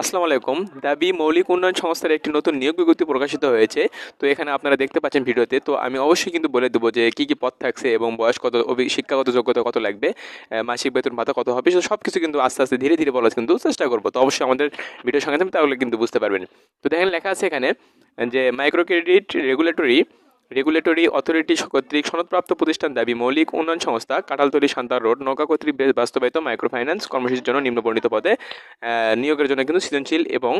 আসসালামু আলাইকুম। দাবি, মৌলিক উন্নয়ন সংস্থার একটি নতুন নিয়োগ বিজ্ঞপ্তি প্রকাশিত হয়েছে। তো এখানে আপনারা দেখতে পাচ্ছেন ভিডিওতে। তো আমি অবশ্যই কিন্তু বলে দেবো যে কী কী পদ থাকছে এবং বয়স কত শিক্ষাগত যোগ্যতা কত লাগবে মাসিক বেতন ভাতা কত হবে সব কিছু কিন্তু আস্তে আস্তে ধীরে ধীরে বলার কিন্তু চেষ্টা করব। তো অবশ্যই আমাদের ভিডিওর সঙ্গে তাহলে কিন্তু বুঝতে পারবেন। তো দেখেন লেখা আছে এখানে যে micro credit regulatory regulatory authority কর্তৃক সনদপ্রাপ্ত প্রতিষ্ঠান দাবি, মৌলিক উন্নয়ন সংস্থা কাঁঠালতলি সান্তার রোড, নৌকা কর্তৃক বাস্তবায়িত মাইক্রো ফাইন্যান্স কর্মসূচির জন্য নিম্নবর্ণিত পদে নিয়োগের জন্য কিন্তু সৃজনশীল এবং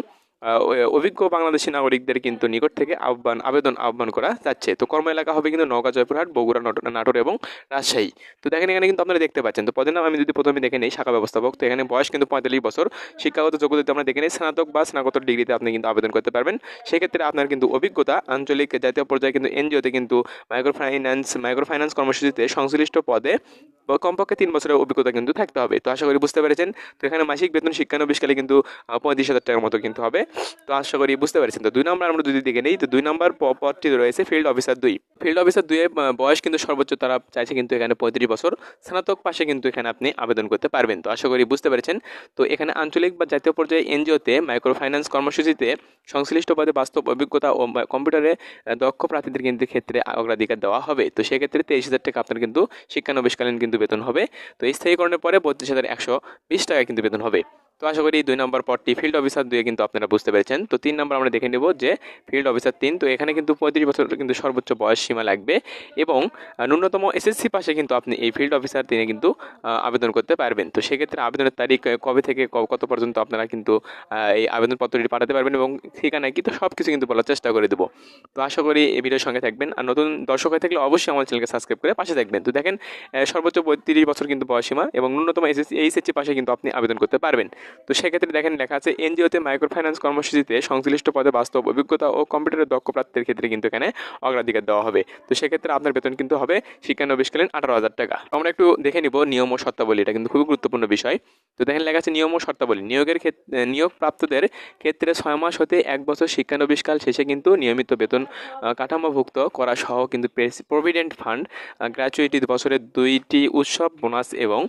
অভিজ্ঞ বাংলাদেশি নাগরিকদের কিন্তু নিকট থেকে আহ্বান, আবেদন, আহ্বান করা যাচ্ছে। তো কর্ম এলাকা হবে কিন্তু নওগাঁ, জয়পুরহাট, বগুড়া, নট- নাটোর এবং রাজশাহী। তো দেখেন এখানে কিন্তু আপনারা দেখতে পাচ্ছেন। তো পদের নাম আমি যদি প্রথমে দেখে নিই, শাখা ব্যবস্থাপক। তো এখানে বয়স কিন্তু পঁয়তাল্লিশ বছর। শিক্ষাগত যোগ্যতা আমরা দেখে নিই, স্নাতক বা স্নাতকোত্তর ডিগ্রিতে আপনি কিন্তু আবেদন করতে পারবেন। সেক্ষেত্রে আপনার কিন্তু অভিজ্ঞতা, আঞ্চলিক জাতীয় পর্যায়ে কিন্তু এনজিওতে কিন্তু মাইক্রো ফাইন্যান্স মাইক্রো ফাইন্যান্স কর্মসূচিতে সংশ্লিষ্ট পদে বা কমপক্ষে তিন বছরের অভিজ্ঞতা কিন্তু থাকতে হবে। তো আশা করি বুঝতে পেরেছেন। তো এখানে মাসিক বেতন শিক্ষানবিশকালে কিন্তু পঁয়ত্রিশ হাজার টাকার মতো কিন্তু হবে। তো আশা করি বুঝতে পেরেছেন। তো দুই নম্বর আমরা যদি দেখে নিই, তো দুই নম্বর পদটি রয়েছে ফিল্ড অফিসার দুই। ফিল্ড অফিসার দুয়ে বয়স কিন্তু সর্বোচ্চ, তারা চাইছে কিন্তু এখানে পঁয়ত্রিশ বছর। স্নাতক পাশে কিন্তু এখানে আপনি আবেদন করতে পারবেন। তো আশা করি বুঝতে পেরেছেন। তো এখানে আঞ্চলিক বা জাতীয় পর্যায়ে এনজিওতে মাইক্রো ফাইন্যান্স কর্মসূচিতে সংশ্লিষ্ট পদে বাস্তব অভিজ্ঞতা ও কম্পিউটারে দক্ষ প্রার্থীদের কিন্তু ক্ষেত্রে অগ্রাধিকার দেওয়া হবে। তো সেক্ষেত্রে তেইশ হাজার টাকা আপনার কিন্তু শিক্ষানবিশকালীন কিন্তু বেতন হবে। তো স্থায়ীকরণের পরে বত্রিশ হাজার একশো বিশ টাকা কিন্তু বেতন হবে। তো আশা করি দুই নম্বর পদটি ফিল্ড অফিসার দুয়ে কিন্তু আপনারা বুঝতে পেরেছেন। তো তিন নম্বর আমরা দেখে নেব যে ফিল্ড অফিসার তিন, তো এখানে কিন্তু পঁয়ত্রিশ বছর কিন্তু সর্বোচ্চ বয়স সীমা লাগবে এবং ন্যূনতম এসএসসি পাশে কিন্তু আপনি এই ফিল্ড অফিসার তিনি কিন্তু আবেদন করতে পারবেন। তো সেক্ষেত্রে আবেদনের তারিখ কবে থেকে কত পর্যন্ত আপনারা কিন্তু এই আবেদনপত্রটি পাঠাতে পারবেন এবং ঠিকানা কি, তো সব কিছু কিন্তু বলার চেষ্টা করে দেবো। তো আশা করি এই ভিডিওর সঙ্গে থাকবেন। আর নতুন দর্শক হয়ে থাকলে অবশ্যই আমার চ্যানেলকে সাবস্ক্রাইব করে পাশে থাকবেন। তো দেখেন সর্বোচ্চ পঁয়ত্রিশ বছর কিন্তু বয়স সীমা এবং ন্যূনতম এসএসসি এইচএসসি পাশে কিন্তু আপনি আবেদন করতে পারবেন। তো সেক্ষেত্রে দেখেন লেখা আছে, এনজিওতে মাইক্রো ফাইন্যান্স কর্মসূচিতে সংশ্লিষ্ট পদে বাস্তব অভিজ্ঞতা ও কম্পিউটারের দক্ষ প্রাপ্তির ক্ষেত্রে কিন্তু এখানে অগ্রাধিকার দেওয়া হবে। তো সেক্ষেত্রে আপনার বেতন কিন্তু হবে শিক্ষানবিশকালীন আঠারো হাজার টাকা। আমরা একটু দেখে নিব নিয়ম ও শর্তাবলী, এটা কিন্তু খুবই গুরুত্বপূর্ণ বিষয়। তো দেখেন লেখা আছে নিয়ম ও শর্তাবলী, নিয়োগের ক্ষেত্রে নিয়োগ প্রাপ্তদের ক্ষেত্রে ছয় মাস হতে এক বছর শিক্ষানবিশকাল শেষে কিন্তু নিয়মিত বেতন কাঠামোভুক্ত করা সহ কিন্তু প্রভিডেন্ট ফান্ড গ্র্যাচুইটি বছরের দুইটি উৎসব, বোনাস এবং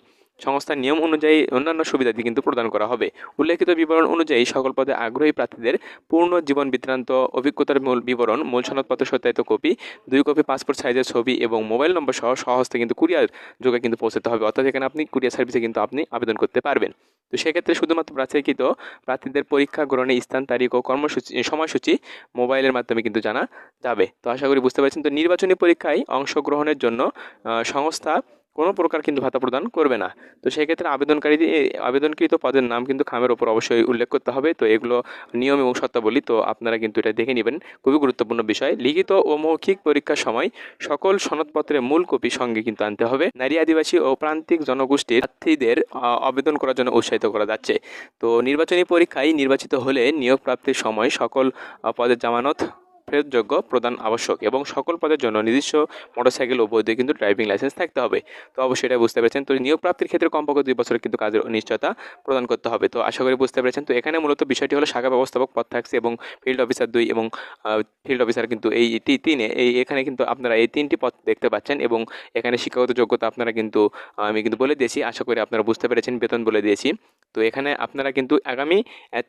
সংস্থার নিয়ম অনুযায়ী অন্যান্য সুবিধাদি কিন্তু প্রদান করা হবে। উল্লেখিত বিবরণ অনুযায়ী সকল পদে আগ্রহী প্রার্থীদের পূর্ণ জীবন বৃত্তান্ত, অভিজ্ঞতার মূল বিবরণ, মূল সনদপত্র সত্যায়িত কপি, দুই কপি পাসপোর্ট সাইজের ছবি এবং মোবাইল নম্বর সহ সহস্তে কিন্তু কুরিয়ার যোগে কিন্তু পৌঁছাতে হবে। অর্থাৎ এখানে আপনি কুরিয়ার সার্ভিসে কিন্তু আপনি আবেদন করতে পারবেন। তো সেক্ষেত্রে শুধুমাত্র প্রার্থীকৃত প্রার্থীদের পরীক্ষা গ্রহণের স্থান, তারিখ ও কর্মসূচি, সময়সূচি মোবাইলের মাধ্যমে কিন্তু জানা যাবে। তো আশা করি বুঝতে পারছেন। তো নির্বাচনী পরীক্ষায় অংশগ্রহণের জন্য সংস্থা কোনো প্রকার কিন্তু ভাতা প্রদান করবে না। তো সেক্ষেত্রে আবেদনকারীদের এই আবেদনকৃত পদের নাম কিন্তু খামের ওপর অবশ্যই উল্লেখ করতে হবে। তো এগুলো নিয়ম এবং শর্তাবলী তো আপনারা কিন্তু এটা দেখে নেবেন। খুবই গুরুত্বপূর্ণ বিষয়। লিখিত ও মৌখিক পরীক্ষার সময় সকল সনদপত্রের মূল কপি সঙ্গে কিন্তু আনতে হবে। নারী, আদিবাসী ও প্রান্তিক জনগোষ্ঠীর প্রার্থীদের আবেদন করার জন্য উৎসাহিত করা যাচ্ছে। তো নির্বাচনী পরীক্ষায় নির্বাচিত হলে নিয়োগ প্রাপ্তির সময় সকল পদের জামানত ফেরতযোগ্য প্রদান আবশ্যক এবং সকল পদের জন্য নিজস্ব মোটরসাইকেল ও বৈধ কিন্তু ড্রাইভিং লাইসেন্স থাকতে হবে। তো অবশ্যই এটা বুঝতে পেরেছেন। তো নিয়োগ প্রাপ্তির ক্ষেত্রে কমপক্ষে দুই বছরের কিন্তু কাজের নিশ্চয়তা প্রদান করতে হবে। তো আশা করি বুঝতে পেরেছেন। তো এখানে মূলত বিষয়টি হলো শাখা ব্যবস্থাপক পদ থাকছে এবং ফিল্ড অফিসার দুই এবং ফিল্ড অফিসার কিন্তু এই তিনে। এই এখানে কিন্তু আপনারা এই তিনটি পদ দেখতে পাচ্ছেন এবং এখানে শিক্ষাগত যোগ্যতা আপনারা কিন্তু আমি কিন্তু বলে দিয়েছি। আশা করি আপনারা বুঝতে পেরেছেন বেতন বলে দিয়েছি। তো এখানে আপনারা কিন্তু আগামী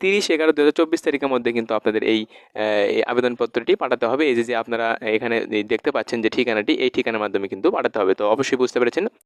তিরিশ এগারো দু হাজার চব্বিশ তারিখের মধ্যে কিন্তু আপনাদের এই আহ, আবেদনপত্রটি পাঠাতে হবে। এই যে আপনারা এখানে দেখতে পাচ্ছেন যে ঠিকানাটি, এই ঠিকানার মাধ্যমে কিন্তু পাঠাতে হবে। তো অবশ্যই বুঝতে পেরেছেন।